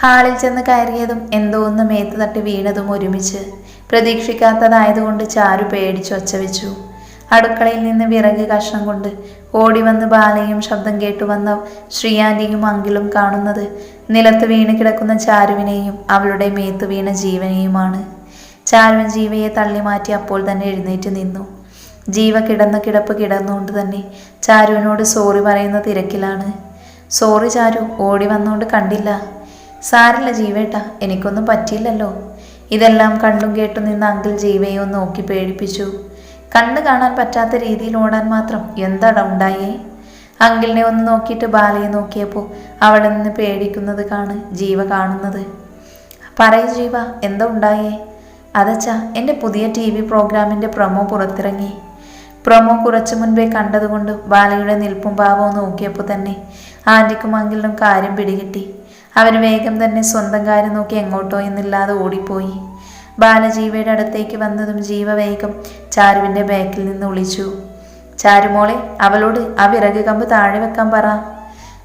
ഹാളിൽ ചെന്ന് കയറിയതും എന്തോ ഒന്ന് മേത്ത് തട്ടി വീണതും ഒരുമിച്ച് പ്രതീക്ഷിക്കാത്തതായതുകൊണ്ട് ചാരു പേടിച്ചു ഒച്ചവെച്ചു. അടുക്കളയിൽ നിന്ന് വിറക് കഷ്ണം കൊണ്ട് ഓടി വന്ന് ബാലയും ശബ്ദം കേട്ടു വന്ന ശ്രീയാന്റിയും അങ്കിളും കാണുന്നത് നിലത്ത് വീണ് കിടക്കുന്ന ചാരുവിനെയും അവളുടെ മേത്ത് വീണ ജീവനെയുമാണ്. ചാരുവൻ ജീവയെ തള്ളി മാറ്റി അപ്പോൾ തന്നെ എഴുന്നേറ്റ് നിന്നു. ജീവ കിടന്ന കിടപ്പ് കിടന്നുകൊണ്ട് തന്നെ ചാരുവിനോട് സോറി പറയുന്ന തിരക്കിലാണ്. സോറി ചാരു ഓടി വന്നുകൊണ്ട് കണ്ടില്ല. സാരില്ല ജീവേട്ട എനിക്കൊന്നും പറ്റിയില്ലല്ലോ. ഇതെല്ലാം കണ്ടും കേട്ടും നിന്ന് അങ്കിൾ ജീവയെ ഒന്ന് നോക്കി പേടിപ്പിച്ചു. കണ്ണു കാണാൻ പറ്റാത്ത രീതിയിൽ ഓടാൻ മാത്രം എന്താടാ ഉണ്ടായേ? അങ്കിളിനെ ഒന്ന് നോക്കിയിട്ട് ബാലയെ നോക്കിയപ്പോൾ അവിടെ നിന്ന് പേടിക്കുന്നത് കാണ് ജീവ കാണുന്നത്. പറയൂ ജീവ എന്താ ഉണ്ടായേ? അതച്ചാ എന്റെ പുതിയ ടി വി പ്രോഗ്രാമിന്റെ പ്രൊമോ പുറത്തിറങ്ങി. പ്രൊമോ കുറച്ചു മുൻപേ കണ്ടതുകൊണ്ട് ബാലയുടെ നിൽപ്പും ഭാവവും നോക്കിയപ്പോൾ തന്നെ ആന്റിക്കും അങ്കിളിനും കാര്യം പിടികിട്ടി. അവർ വേഗം തന്നെ സ്വന്തം കാര്യം നോക്കി എങ്ങോട്ടോ എന്നില്ലാതെ ഓടിപ്പോയി. ബാലജീവയുടെ അടുത്തേക്ക് വന്നതും ജീവ വേഗം ചാരുവിന്റെ ബാക്കിൽ നിന്ന് വിളിച്ചു ചാരുമോളെ അവളോട് ആ വിറക് കമ്പ് താഴെ വെക്കാൻ പറ.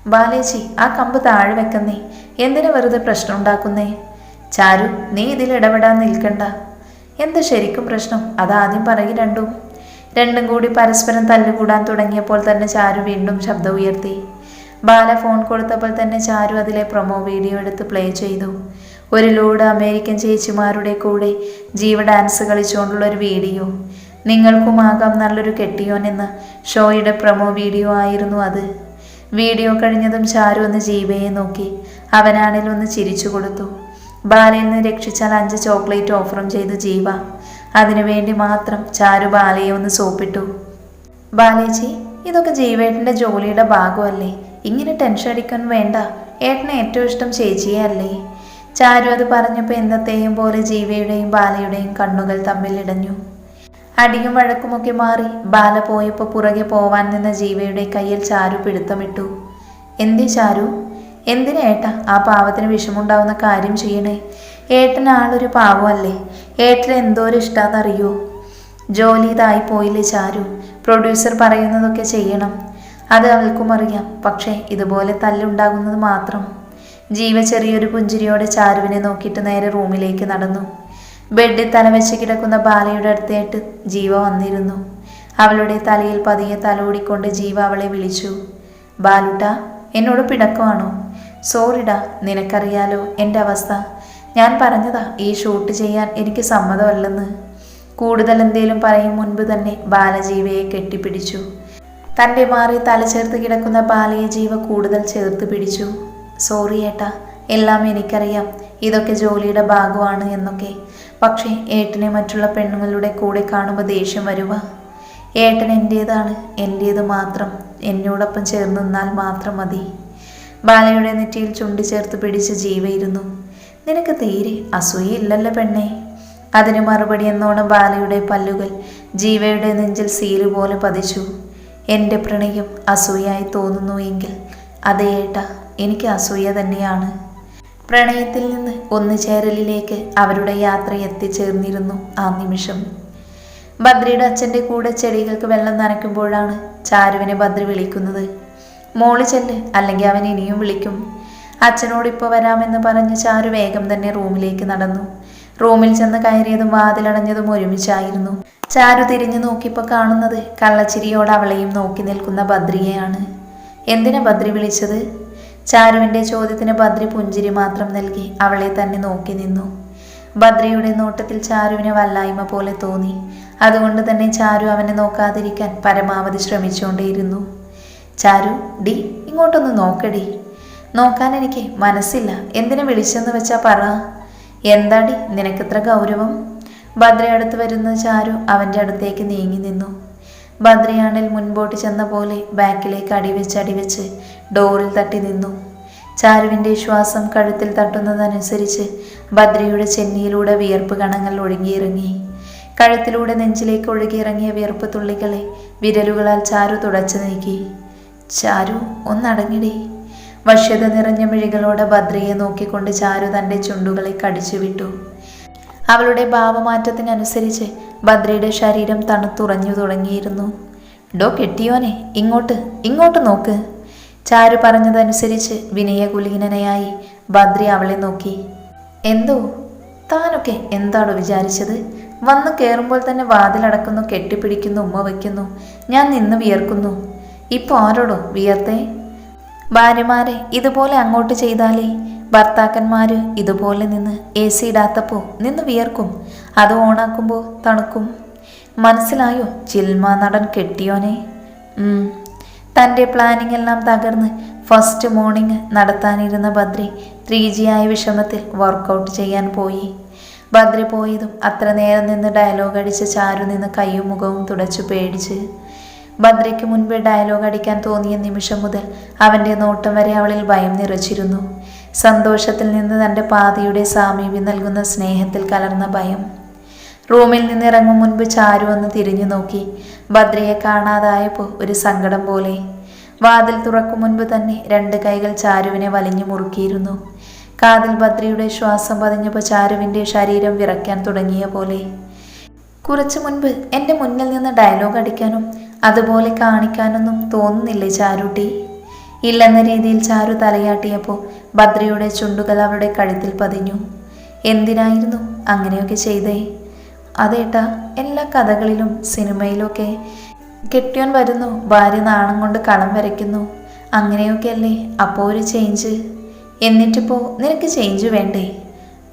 ബാലേജി ആ കമ്പ് താഴെ വെക്കുന്നേ എന്തിനു വെറുതെ പ്രശ്നം ഉണ്ടാക്കുന്നേ? ചാരു നീ ഇതിൽ ഇടപെടാൻ നിൽക്കണ്ട. എന്ത് ശരിക്കും പ്രശ്നം? അതാദ്യം പറയും രണ്ടും. രണ്ടും കൂടി പരസ്പരം തല്ലുകൂടാൻ തുടങ്ങിയപ്പോൾ തന്നെ ചാരു വീണ്ടും ശബ്ദം ഉയർത്തി. ബാല ഫോൺ കൊടുത്തപ്പോൾ തന്നെ ചാരു അതിലെ പ്രൊമോ വീഡിയോ എടുത്ത് പ്ലേ ചെയ്തു. ഒരു ലോഡ് അമേരിക്കൻ ചേച്ചിമാരുടെ കൂടെ ജീവ ഡാൻസ് കളിച്ചുകൊണ്ടുള്ള ഒരു വീഡിയോ. നിങ്ങൾക്കുമാകാം നല്ലൊരു കെട്ടിയോൻ എന്ന ഷോയുടെ പ്രൊമോ വീഡിയോ ആയിരുന്നു അത്. വീഡിയോ കഴിഞ്ഞതും ചാരു ഒന്ന് ജീവയെ നോക്കി. അവനാണിൽ ഒന്ന് ചിരിച്ചു കൊടുത്തു. ബാലയിൽ നിന്ന് രക്ഷിച്ചാൽ അഞ്ച് ചോക്ലേറ്റ് ഓഫറും ചെയ്തു ജീവ. അതിനുവേണ്ടി മാത്രം ചാരു ബാലയെ ഒന്ന് സോപ്പിട്ടു. ബാലേജി ഇതൊക്കെ ജീവേട്ടന്റെ ജോലിയുടെ ഭാഗമല്ലേ? ഇങ്ങനെ ടെൻഷൻ അടിക്കാൻ വേണ്ട. ഏട്ടനെ ഏറ്റവും ഇഷ്ടം ചേച്ചിയെ അല്ലേ? ചാരു അത് പറഞ്ഞപ്പോൾ എന്നത്തെയും പോലെ ജീവയുടെയും ബാലയുടെയും കണ്ണുകൾ തമ്മിൽ ഇടഞ്ഞു. അടിയും വഴക്കുമൊക്കെ മാറി ബാല പോയപ്പോൾ പുറകെ പോവാൻ നിന്ന ജീവയുടെ കയ്യിൽ ചാരു പിടുത്തമിട്ടു. എന്തി ചാരു? എന്തിനാ ആ പാവത്തിന് വിഷമുണ്ടാവുന്ന കാര്യം ചെയ്യണേ? ഏട്ടൻ ആളൊരു പാവമല്ലേ ഏട്ടന് എന്തോരം ഇഷ്ടാന്നറിയോ ജോലി ഇതായി പോയില്ലേ ചാരു? പ്രൊഡ്യൂസർ പറയുന്നതൊക്കെ ചെയ്യണം. അത് അവൾക്കും അറിയാം. പക്ഷേ ഇതുപോലെ തല്ലുണ്ടാകുന്നത് മാത്രം. ജീവ ചെറിയൊരു പുഞ്ചിരിയോടെ ചാരുവിനെ നോക്കിയിട്ട് നേരെ റൂമിലേക്ക് നടന്നു. ബെഡിൽ തലവെച്ച് കിടക്കുന്ന ബാലയുടെ അടുത്തായിട്ട് ജീവ വന്നിരുന്നു. അവളുടെ തലയിൽ പതിയെ തലോടിക്കൊണ്ട് ജീവ അവളെ വിളിച്ചു. ബാലുട്ട എന്നോട് പിടക്കമാണോ സോറിടാ നിനക്കറിയാലോ എന്റെ അവസ്ഥ. ഞാൻ പറഞ്ഞതാ ഈ ഷൂട്ട് ചെയ്യാൻ എനിക്ക് സമ്മതമല്ലെന്ന്. കൂടുതൽ എന്തേലും പറയും മുൻപ് തന്നെ ബാലജീവയെ കെട്ടിപ്പിടിച്ചു. തന്റെ മാറി തലചേർത്ത് കിടക്കുന്ന ബാലയെ ജീവ കൂടുതൽ ചേർത്ത് പിടിച്ചു. സോറി ഏട്ടാ എല്ലാം എനിക്കറിയാം. ഇതൊക്കെ ജോലിയുടെ ഭാഗമാണ് എന്നൊക്കെ. പക്ഷേ ഏട്ടനെ മറ്റുള്ള പെണ്ണുങ്ങളുടെ കൂടെ കാണുമ്പോൾ ദേഷ്യം വരുക ഏട്ടൻ എന്റേതാണ് എന്റേത് മാത്രം. എന്നോടൊപ്പം ചേർന്ന് നിന്നാൽ മാത്രം മതി. ബാലയുടെ നെറ്റിയിൽ ചുണ്ടി ചേർത്ത് പിടിച്ച് ജീവയിരുന്നു നിനക്ക് തീരെ അസൂയയില്ലല്ലോ പെണ്ണേ. അതിന് മറുപടി എന്നോണം ബാലയുടെ പല്ലുകൾ ജീവയുടെ നെഞ്ചിൽ സീൽ പോലെ പതിച്ചു. എന്റെ പ്രണയം അസൂയായി തോന്നുന്നു എങ്കിൽ അതേ ഏട്ടാ എനിക്ക് അസൂയ തന്നെയാണ്. പ്രണയത്തിൽ നിന്ന് ഒന്നുചേരലിലേക്ക് അവരുടെ യാത്ര എത്തിച്ചേർന്നിരുന്നു ആ നിമിഷം. ബദ്രിയുടെ അച്ഛന്റെ കൂടെ ചെടികൾക്ക് വെള്ളം നനയ്ക്കുമ്പോഴാണ് ചാരുവിനെ ബദ്രി വിളിക്കുന്നത്. മോൾ ചെല്ല് അല്ലെങ്കിൽ അവൻ ഇനിയും വിളിക്കും. അച്ഛനോട് ഇപ്പോൾ വരാമെന്ന് പറഞ്ഞ് ചാരു വേഗം തന്നെ റൂമിലേക്ക് നടന്നു. റൂമിൽ ചെന്ന് കയറിയതും വാതിലടഞ്ഞതും ഒരുമിച്ചായിരുന്നു. ചാരു തിരിഞ്ഞു നോക്കിയപ്പോൾ കാണുന്നത് കള്ളച്ചിരിയോട് അവളെയും നോക്കി നിൽക്കുന്ന ബദ്രിയെയാണ്. എന്തിനാ ബദ്രി വിളിച്ചത്? ചാരുവിന്റെ ചോദ്യത്തിന് ബദ്രി പുഞ്ചിരി മാത്രം നൽകി അവളെ തന്നെ നോക്കി നിന്നു. ബദ്രിയുടെ നോട്ടത്തിൽ ചാരുവിന് വല്ലായ്മ പോലെ തോന്നി. അതുകൊണ്ട് തന്നെ ചാരു അവനെ നോക്കാതിരിക്കാൻ പരമാവധി ശ്രമിച്ചുകൊണ്ടേയിരുന്നു. ചാരു ഡി ഇങ്ങോട്ടൊന്ന് നോക്കടി. നോക്കാൻ എനിക്ക് മനസ്സില്ല. എന്തിനു വിളിച്ചെന്ന് വെച്ചാ പറ. എന്താടി നിനക്കിത്ര ഗൗരവം? ഭദ്ര അടുത്ത് വരുന്ന ചാരു അവന്റെ അടുത്തേക്ക് നീങ്ങി നിന്നു. ഭദ്രയാണിൽ മുൻപോട്ട് ചെന്ന പോലെ ബാക്കിലേക്ക് അടിവെച്ച് അടിവെച്ച് ഡോറിൽ തട്ടി നിന്നു. ചാരുവിന്റെ ശ്വാസം കഴുത്തിൽ തട്ടുന്നതനുസരിച്ച് ഭദ്രയുടെ ചെന്നിയിലൂടെ വിയർപ്പ് കണങ്ങൾ ഒഴുകിയിറങ്ങി. കഴുത്തിലൂടെ നെഞ്ചിലേക്ക് ഒഴുകിയിറങ്ങിയ വിയർപ്പ് തുള്ളികളെ വിരലുകളാൽ ചാരു തുടച്ചു നീക്കി. ചാരു ഒന്നടങ്ങിടി. വശ്യത നിറഞ്ഞ മിഴികളോടെ ഭദ്രയെ നോക്കിക്കൊണ്ട് ചാരു തന്റെ ചുണ്ടുകളെ കടിച്ചു വിട്ടു അവളുടെ ഭാവമാറ്റത്തിനനുസരിച്ച് ഭദ്രയുടെ ശരീരം തണുത്തുറഞ്ഞു തുടങ്ങിയിരുന്നു. ഡോ കെട്ടിയോനെ ഇങ്ങോട്ട് ഇങ്ങോട്ട് നോക്ക്. ചാരു പറഞ്ഞതനുസരിച്ച് വിനയകുലീനനയായി ഭദ്രി അവളെ നോക്കി. എന്തോ? താനൊക്കെ എന്താണോ വിചാരിച്ചത്? വന്നു കയറുമ്പോൾ തന്നെ വാതിലടക്കുന്നു കെട്ടിപ്പിടിക്കുന്നു ഉമ്മ വയ്ക്കുന്നു ഞാൻ നിന്ന് വിയർക്കുന്നു. ഇപ്പോൾ ആരോടോ വിയർത്തേ? ഭാര്യമാരെ ഇതുപോലെ അങ്ങോട്ട് ചെയ്താലേ ഭർത്താക്കന്മാര് ഇതുപോലെ നിന്ന് എ സി ഇടാത്തപ്പോൾ നിന്ന് വിയർക്കും. അത് ഓണാക്കുമ്പോൾ തണുക്കും. മനസ്സിലായോ? ചിൽമ നടൻ കെട്ടിയോനെ. തന്റെ പ്ലാനിംഗ് എല്ലാം തകർന്ന് ഫസ്റ്റ് മോർണിംഗ് നടത്താനിരുന്ന ബദ്രി ത്രീ ജി ആയ വിഷമത്തിൽ വർക്കൗട്ട് ചെയ്യാൻ പോയി. ബദ്രി പോയതും അത്ര നേരം നിന്ന് ഡയലോഗ് അടിച്ച ചാരു നിന്ന് കയ്യും മുഖവും തുടച്ചു പേടിച്ച്. ബദ്രയ്ക്ക് മുൻപേ ഡയലോഗ് അടിക്കാൻ തോന്നിയ നിമിഷം മുതൽ അവന്റെ നോട്ടം വരെ അവളിൽ ഭയം നിറച്ചിരുന്നു. സന്തോഷത്തിൽ നിന്ന് തന്റെ പാതയുടെ സാമീപ്യം നൽകുന്ന സ്നേഹത്തിൽ കലർന്ന ഭയം. റൂമിൽ നിന്നിറങ്ങും മുൻപ് ചാരു ഒന്ന് തിരിഞ്ഞു നോക്കി. ഭദ്രയെ കാണാതായപ്പോൾ ഒരു സങ്കടം പോലെ. വാതിൽ തുറക്കും മുൻപ് തന്നെ രണ്ട് കൈകൾ ചാരുവിനെ വലിഞ്ഞു മുറുക്കിയിരുന്നു. കാതിൽ ഭദ്രയുടെ ശ്വാസം പതിഞ്ഞപ്പോൾ ചാരുവിന്റെ ശരീരം വിറയ്ക്കാൻ തുടങ്ങിയ പോലെ. കുറച്ചു മുൻപ് എന്റെ മുന്നിൽ നിന്ന് ഡയലോഗ് അടിക്കാനും അതുപോലെ കാണിക്കാനൊന്നും തോന്നുന്നില്ലേ ചാരുട്ടി? ഇല്ലെന്ന രീതിയിൽ ചാരു തലയാട്ടിയപ്പോൾ ഭദ്രയുടെ ചുണ്ടുകൾ അവളുടെ കഴുത്തിൽ പതിഞ്ഞു. എന്തിനായിരുന്നു അങ്ങനെയൊക്കെ ചെയ്തേ? അതേട്ടാ എല്ലാ കഥകളിലും സിനിമയിലൊക്കെ കെട്ടിയോൻ വരുന്നു ഭാര്യ നാണം കൊണ്ട് കളം വരയ്ക്കുന്നു. അങ്ങനെയൊക്കെയല്ലേ? അപ്പോൾ ഒരു ചേഞ്ച് എന്നിട്ടിപ്പോൾ നിനക്ക് ചേഞ്ച് വേണ്ടേ?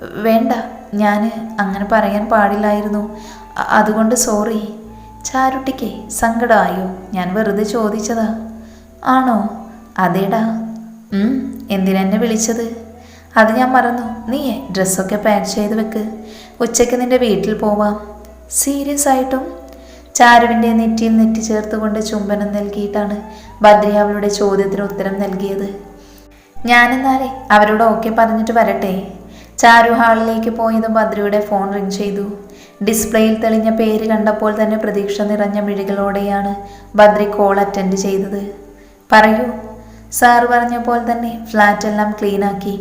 വേണ്ട ഞാൻ അങ്ങനെ പറയാൻ പാടില്ലായിരുന്നു. അതുകൊണ്ട് സോറി ചാരുട്ടിക്ക് സങ്കടമായോ ഞാൻ വെറുതെ ചോദിച്ചതാ. ആണോ? അതേടാ. എന്തിനെന്നെ വിളിച്ചത്? അത് ഞാൻ മറന്നു. നീയേ ഡ്രസ്സൊക്കെ പാക്ക് ചെയ്ത് വെക്ക്. ഉച്ചയ്ക്ക് നിന്റെ വീട്ടിൽ പോവാം. സീരിയസ് ആയിട്ടും ചാരുവിന്റെ നെറ്റിയിൽ നെറ്റി ചേർത്തുകൊണ്ട് ചുംബനം നൽകിയിട്ടാണ് ബദ്രി അവളുടെ ചോദ്യത്തിന് ഉത്തരം നൽകിയത്. ഞാനെന്നാലേ അവരോട് ഓക്കെ പറഞ്ഞിട്ട് വരട്ടെ. ചാരു ഹാളിലേക്ക് പോയതും ഭദ്രയുടെ ഫോൺ റിങ് ചെയ്തു. ഡിസ്പ്ലേയിൽ തെളിഞ്ഞ പേര് കണ്ടപ്പോൾ തന്നെ പ്രതീക്ഷ നിറഞ്ഞ മിഴികളോടെയാണ് ഭദ്രി കോൾ അറ്റൻഡ് ചെയ്തത്. പറയൂ സാർ പറഞ്ഞ പോലെ തന്നെ ഫ്ലാറ്റ് എല്ലാം ക്ലീൻ ആക്കി.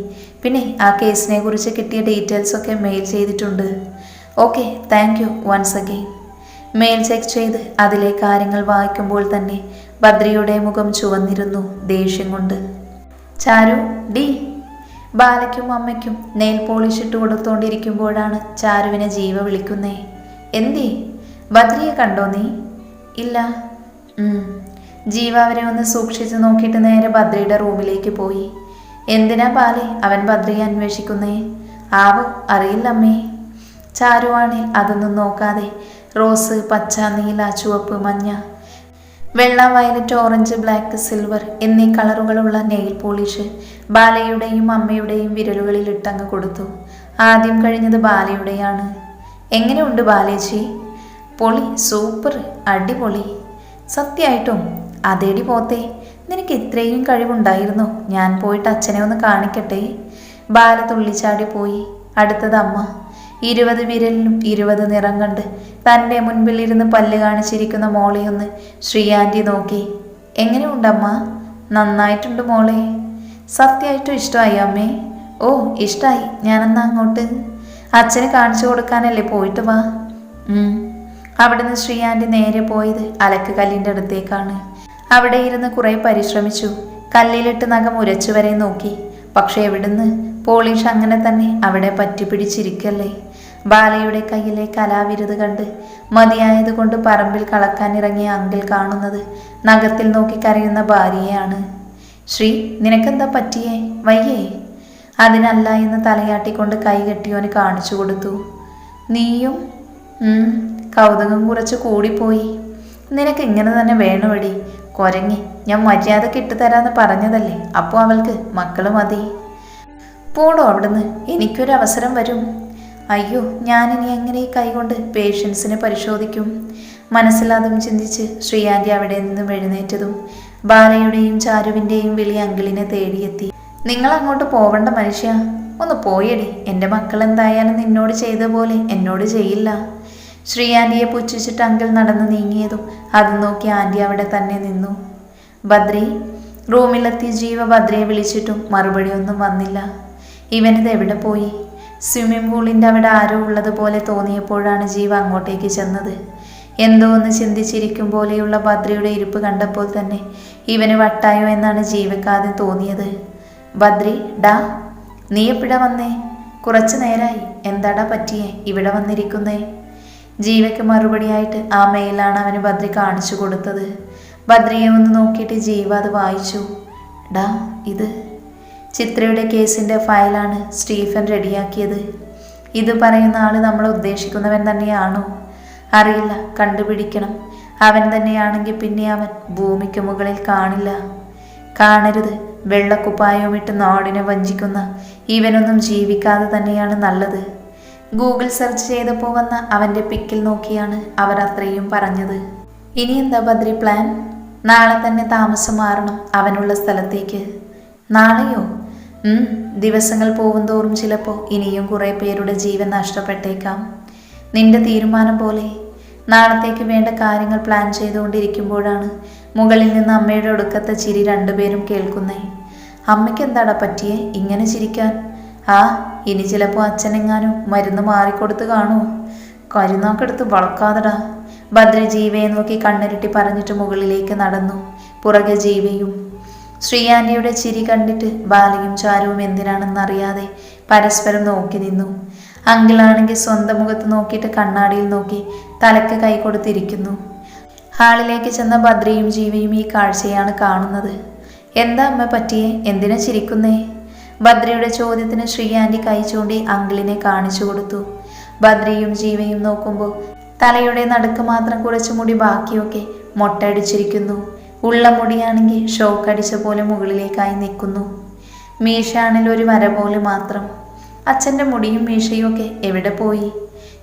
പിന്നെ ആ കേസിനെ കുറിച്ച് കിട്ടിയ ഡീറ്റെയിൽസ് ഒക്കെ മെയിൽ ചെയ്തിട്ടുണ്ട്. Okay thank you once again mail check ചെയ്ത് അതിലെ കാര്യങ്ങൾ വായിക്കുമ്പോൾ തന്നെ ഭദ്രയുടെ മുഖം ചുവന്നിരുന്നു ദേഷ്യം കൊണ്ട്. ചാരു ഡി. ബാലയ്ക്കും അമ്മയ്ക്കും നെയിൽ പോളിഷ് ഇട്ട് കൊടുത്തോണ്ടിരിക്കുമ്പോഴാണ് ചാരുവിനെ ജീവ വിളിക്കുന്നേ. എന്തേ? ബദ്രിയെ കണ്ടോ നീ? ഇല്ല. ജീവ അവരെ ഒന്ന് സൂക്ഷിച്ചു നോക്കിയിട്ട് നേരെ ഭദ്രയുടെ റൂമിലേക്ക് പോയി. എന്തിനാ പാലെ അവൻ ഭദ്രയെ അന്വേഷിക്കുന്നേ? ആവോ അറിയില്ലമ്മേ. ചാരുവാണിൽ അതൊന്നും നോക്കാതെ റോസ് പച്ച നീല ചുവപ്പ് മഞ്ഞ വെള്ള വയലറ്റ് ഓറഞ്ച് ബ്ലാക്ക് സിൽവർ എന്നീ കളറുകളുള്ള നെയിൽ പോളിഷ് ബാലയുടെയും അമ്മയുടെയും വിരലുകളിൽ ഇട്ടങ്ങ് കൊടുത്തു. ആദ്യം കഴിഞ്ഞത് ബാലയുടെയാണ്. എങ്ങനെയുണ്ട് ബാലേച്ചി? പൊളി സൂപ്പർ അടിപൊളി. സത്യമായിട്ടും അതേടി പോത്തെ നിനക്ക് ഇത്രയും കഴിവുണ്ടായിരുന്നു. ഞാൻ പോയിട്ട് അച്ഛനെ ഒന്ന് കാണിക്കട്ടെ? ബാല തുള്ളിച്ചാടി പോയി. അടുത്തത് അമ്മ. ഇരുപത് വിരലിലും ഇരുപത് നിറം കണ്ട് തന്റെ മുൻപിൽ ഇരുന്ന് പല്ല് കാണിച്ചിരിക്കുന്ന മോളെയൊന്ന് ശ്രീ ആന്റി നോക്കി. എങ്ങനെയുണ്ടമ്മ? നന്നായിട്ടുണ്ട് മോളെ. സത്യമായിട്ടും ഇഷ്ടമായി അമ്മേ. ഓ ഇഷ്ടമായി ഞാനെന്നാ അങ്ങോട്ട്? അച്ഛന് കാണിച്ചു കൊടുക്കാനല്ലേ പോയിട്ട് വാ. അവിടുന്ന് ശ്രീ ആന്റി നേരെ പോയത് അലക്ക് കല്ലിന്റെ അടുത്തേക്കാണ്. അവിടെ ഇരുന്ന് കുറെ പരിശ്രമിച്ചു. കല്ലിലിട്ട് നഖം ഉരച്ചു വരെ നോക്കി. പക്ഷെ എവിടുന്ന്? പോളിഷ് അങ്ങനെ തന്നെ അവിടെ പറ്റിപ്പിടിച്ചിരിക്കല്ലേ? ബാലയുടെ കയ്യിലെ കലാവിരുത് കണ്ട് മതിയായതുകൊണ്ട് പറമ്പിൽ കളക്കാനിറങ്ങിയ അങ്കിൾ കാണുന്നത് നഖത്തിൽ നോക്കി കരയുന്ന ഭാര്യയാണ് ശ്രീ നിനക്കെന്താ പറ്റിയേ? വയ്യേ. അതിനല്ല എന്ന് തലയാട്ടിക്കൊണ്ട് കൈ കെട്ടിയോന് കാണിച്ചു കൊടുത്തു. നീയും? കൗതുകം കുറച്ച് കൂടിപ്പോയി. നിനക്ക് ഇങ്ങനെ തന്നെ വേണമടി കൊരങ്ങി ഞാൻ മര്യാദയ്ക്ക് ഇട്ടുതരാന്ന് പറഞ്ഞതല്ലേ? അപ്പോൾ അവൾക്ക് മക്കൾ മതി. പോടോ അവിടുന്ന് എനിക്കൊരു അവസരം വരും. അയ്യോ ഞാനിനി എങ്ങനെ ഈ കൈകൊണ്ട് പേഷ്യൻസിനെ പരിശോധിക്കും? മനസ്സിലാതും ചിന്തിച്ച് ശ്രീയാന്റി അവിടെ നിന്നും എഴുന്നേറ്റതും ബാലയുടെയും ചാരുവിന്റെയും വിളി അങ്കിളിനെ തേടിയെത്തി. നിങ്ങൾ അങ്ങോട്ട് പോവേണ്ട മനുഷ്യ. ഒന്ന് പോയടി. എന്റെ മക്കൾ എന്തായാലും നിന്നോട് ചെയ്ത പോലെ എന്നോട് ചെയ്യില്ല. ശ്രീ ആന്റിയെ പുച്ഛിച്ചിട്ട് അങ്കിൾ നടന്നു നീങ്ങിയതും അത് നോക്കി ആന്റി അവിടെ തന്നെ നിന്നു. ബദ്രി റൂമിലെത്തി ജീവ ബദ്രയെ വിളിച്ചിട്ടും മറുപടി ഒന്നും വന്നില്ല. ഇവനിത് എവിടെ പോയി? സ്വിമ്മിംഗ് പൂളിന്റെ അവിടെ ആരോ ഉള്ളതുപോലെ തോന്നിയപ്പോഴാണ് ജീവ അങ്ങോട്ടേക്ക് ചെന്നത്. എന്തോ ഒന്ന് ചിന്തിച്ചിരിക്കും പോലെയുള്ള ബദ്രിയുടെ ഇരിപ്പ് കണ്ടപ്പോൾ തന്നെ ഇവന് വട്ടായോ എന്നാണ് ജീവക്കാദ്യം തോന്നിയത്. ബദ്രി ഡാ നീ എപ്പോഴാ വന്നേ? കുറച്ചു നേരായി. എന്താടാ പറ്റിയേ? ഇവിടെ വന്നിരിക്കുന്നേ? ജീവയ്ക്ക് മറുപടിയായിട്ട് ആ മെയിലാണ് അവന് ബദ്രി കാണിച്ചു കൊടുത്തത്. ബദ്രിയെ ഒന്ന് നോക്കിയിട്ട് ജീവ അത് വായിച്ചു. ഡാ ഇത് ചിത്രയുടെ കേസിന്റെ ഫയലാണ് സ്റ്റീഫൻ റെഡിയാക്കിയത്. ഇത് പറയുന്ന ആൾ നമ്മൾ ഉദ്ദേശിക്കുന്നവൻ തന്നെയാണോ? അറിയില്ല കണ്ടുപിടിക്കണം. അവൻ തന്നെയാണെങ്കിൽ പിന്നെ അവൻ ഭൂമിക്ക് മുകളിൽ കാണില്ല. കാണരുത് വെള്ളക്കുപ്പായവും ഇട്ട് നാടിനെ വഞ്ചിക്കുന്ന ഇവനൊന്നും ജീവിക്കാതെ തന്നെയാണ് നല്ലത്. ഗൂഗിൾ സെർച്ച് ചെയ്തപ്പോൾ വന്ന അവന്റെ പിക്കിൽ നോക്കിയാണ് അവർ അത്രയും പറഞ്ഞത്. ഇനി എന്താ ബദ്രി പ്ലാൻ? നാളെ തന്നെ താമസം മാറണം അവനുള്ള സ്ഥലത്തേക്ക്. നാളെയോ? ദിവസങ്ങൾ പോകും തോറും ചിലപ്പോൾ ഇനിയും കുറേ പേരുടെ ജീവൻ നഷ്ടപ്പെട്ടേക്കാം. നിന്റെ തീരുമാനം പോലെ. നാളത്തേക്ക് വേണ്ട കാര്യങ്ങൾ പ്ലാൻ ചെയ്തുകൊണ്ടിരിക്കുമ്പോഴാണ് മുകളിൽ നിന്ന് അമ്മയുടെ ഒടുക്കത്തെ ചിരി രണ്ടുപേരും കേൾക്കുന്നേ. അമ്മയ്ക്ക് എന്താടാ പറ്റിയേ ഇങ്ങനെ ചിരിക്കാൻ? ആ ഇനി ചിലപ്പോൾ അച്ഛനെങ്ങാനും മരുന്ന് മാറിക്കൊടുത്ത് കാണുമോ കരുനാക്കെടുത്ത് വളക്കാതെടാ ഭദ്ര ജീവയെ നോക്കി കണ്ണിരുട്ടി പറഞ്ഞിട്ട് മുകളിലേക്ക് നടന്നു. പുറകെ ജീവയും. ശ്രീയാന്റിയുടെ ചിരി കണ്ടിട്ട് ബാലയും ചാരുവും എന്തിനാണെന്നറിയാതെ പരസ്പരം നോക്കി നിന്നു. അങ്കിളാണെങ്കിൽ സ്വന്തം മുഖത്ത് നോക്കിയിട്ട് കണ്ണാടിയിൽ നോക്കി തലക്ക് കൈ കൊടുത്തിരിക്കുന്നു. ഹാളിലേക്ക് ചെന്ന ഭദ്രയും ജീവയും ഈ കാഴ്ചയാണ് കാണുന്നത്. എന്താ അമ്മ പറ്റിയേ? എന്തിനാ ചിരിക്കുന്നേ? ഭദ്രയുടെ ചോദ്യത്തിന് ശ്രീയാന്റി കൈ ചൂണ്ടി അങ്കിളിനെ കാണിച്ചു കൊടുത്തു. ബദ്രിയും ജീവയും നോക്കുമ്പോൾ തലയുടെ നടുക്ക് മാത്രം കുറച്ച് മുടി ബാക്കിയൊക്കെ മൊട്ടടിച്ചിരിക്കുന്നു ഉള്ള മുടിയാണെങ്കിൽ ഷോക്ക് അടിച്ച പോലെ മുകളിലേക്കായി നിൽക്കുന്നു. മീശാണിൽ ഒരു വര പോലെ മാത്രം. അച്ഛന്റെ മുടിയും മീശയും ഒക്കെ എവിടെ പോയി?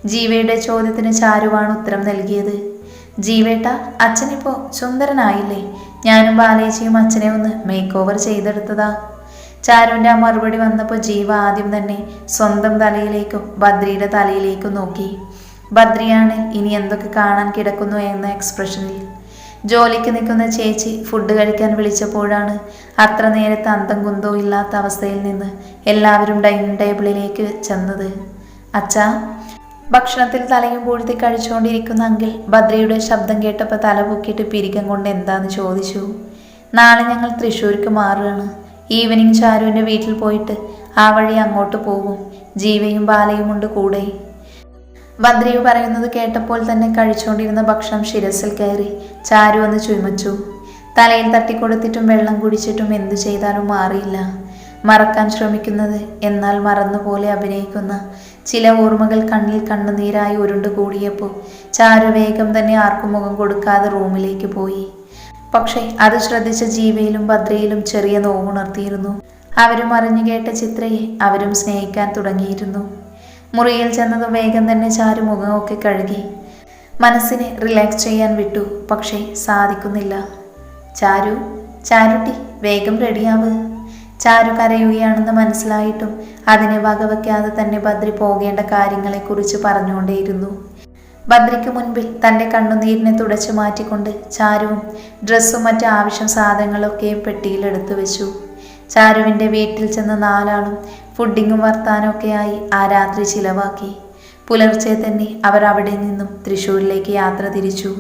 ജീവയുടെ ചോദ്യത്തിന് ചാരുവാണ് ഉത്തരം നൽകിയത്. ജീവേട്ട അച്ഛനിപ്പോ സുന്ദരനായില്ലേ? ഞാനും ബാലേച്ചിയും അച്ഛനെ ഒന്ന് മേക്ക് ഓവർ ചെയ്തെടുത്തതാ. ചാരുവിന്റെ ആ മറുപടി വന്നപ്പോൾ ജീവ ആദ്യം തന്നെ സ്വന്തം തലയിലേക്കും ബദ്രിയുടെ തലയിലേക്കും നോക്കി. ബദ്രിയാണ് ഇനി എന്തൊക്കെ കാണാൻ കിടക്കുന്നു എന്ന എക്സ്പ്രഷനിൽ ജോലിക്ക് നിൽക്കുന്ന ചേച്ചി ഫുഡ് കഴിക്കാൻ വിളിച്ചപ്പോഴാണ് അത്ര നേരത്തെ അന്തം കുന്തോ ഇല്ലാത്ത അവസ്ഥയിൽ നിന്ന് എല്ലാവരും ഡൈനിങ് ടേബിളിലേക്ക് ചെന്നത്. അച്ഛാ. ഭക്ഷണത്തിൽ തലയും പൂഴ്ത്തി കഴിച്ചുകൊണ്ടിരിക്കുന്ന അങ്കിൾ ബദ്രിയുടെ ശബ്ദം കേട്ടപ്പോൾ തല പൊക്കിയിട്ട് പിരികം കൊണ്ട് എന്താന്ന് ചോദിച്ചു. നാളെ ഞങ്ങൾ തൃശ്ശൂർക്ക് മാറുകയാണ്. ഈവനിങ് ചാരുവിന്റെ വീട്ടിൽ പോയിട്ട് ആ വഴി അങ്ങോട്ട് പോകും. ജീവയും ബാലയും ഉണ്ട് കൂടെ. ഭദ്രയു പറയുന്നത് കേട്ടപ്പോൾ തന്നെ കഴിച്ചുകൊണ്ടിരുന്ന ഭക്ഷണം ശിരസിൽ കയറി ചാരു ഒന്ന് ചുമച്ചു. തലയിൽ തട്ടിക്കൊടുത്തിട്ടും വെള്ളം കുടിച്ചിട്ടും എന്തു ചെയ്താലും മാറിയില്ല. മറക്കാൻ ശ്രമിക്കുന്നത് എന്നാൽ മറന്നുപോലെ അഭിനയിക്കുന്ന ചില ഓർമ്മകൾ കണ്ണിൽ കണ്ണുനീരായി ഉരുണ്ടുകൂടിയപ്പോൾ ചാരു വേഗം തന്നെ ആർക്കും മുഖം കൊടുക്കാതെ റൂമിലേക്ക് പോയി. പക്ഷേ അത് ശ്രദ്ധിച്ച ജീവയിലും ഭദ്രയിലും ചെറിയ നോവുണർത്തിയിരുന്നു. അവരും അറിഞ്ഞു കേട്ട ചിത്രയെ അവരും സ്നേഹിക്കാൻ തുടങ്ങിയിരുന്നു. മുറിയിൽ ചെന്നതും വേഗം തന്നെ ചാരു മുഖമൊക്കെ കഴുകി മനസ്സിനെ റിലാക്സ് ചെയ്യാൻ വിട്ടു പക്ഷേ സാധിക്കുന്നില്ല. ചാരു ചാരുട്ടി വേഗം റെഡിയാവ്. ചാരു കരയുകയാണെന്ന് മനസ്സിലായിട്ടും അതിനെ വകവയ്ക്കാതെ തന്നെ ബദ്രി പോകേണ്ട കാര്യങ്ങളെക്കുറിച്ച് പറഞ്ഞുകൊണ്ടേയിരുന്നു. ബദ്രിക്ക് മുൻപിൽ തന്റെ കണ്ണുനീരിനെ തുടച്ചു മാറ്റിക്കൊണ്ട് ചാരുവും ഡ്രസ്സും മറ്റ് ആവശ്യം സാധനങ്ങളൊക്കെയും പെട്ടിയിലെടുത്തു വെച്ചു. ചാരുവിന്റെ വീട്ടിൽ ചെന്ന് നാലാളും ഫുഡിങ്ങും വർത്താനമൊക്കെയായി ആ രാത്രി ചിലവാക്കി. പുലർച്ചെ തന്നെ അവർ അവിടെ നിന്നും തൃശ്ശൂരിലേക്ക് യാത്ര തിരിച്ചു.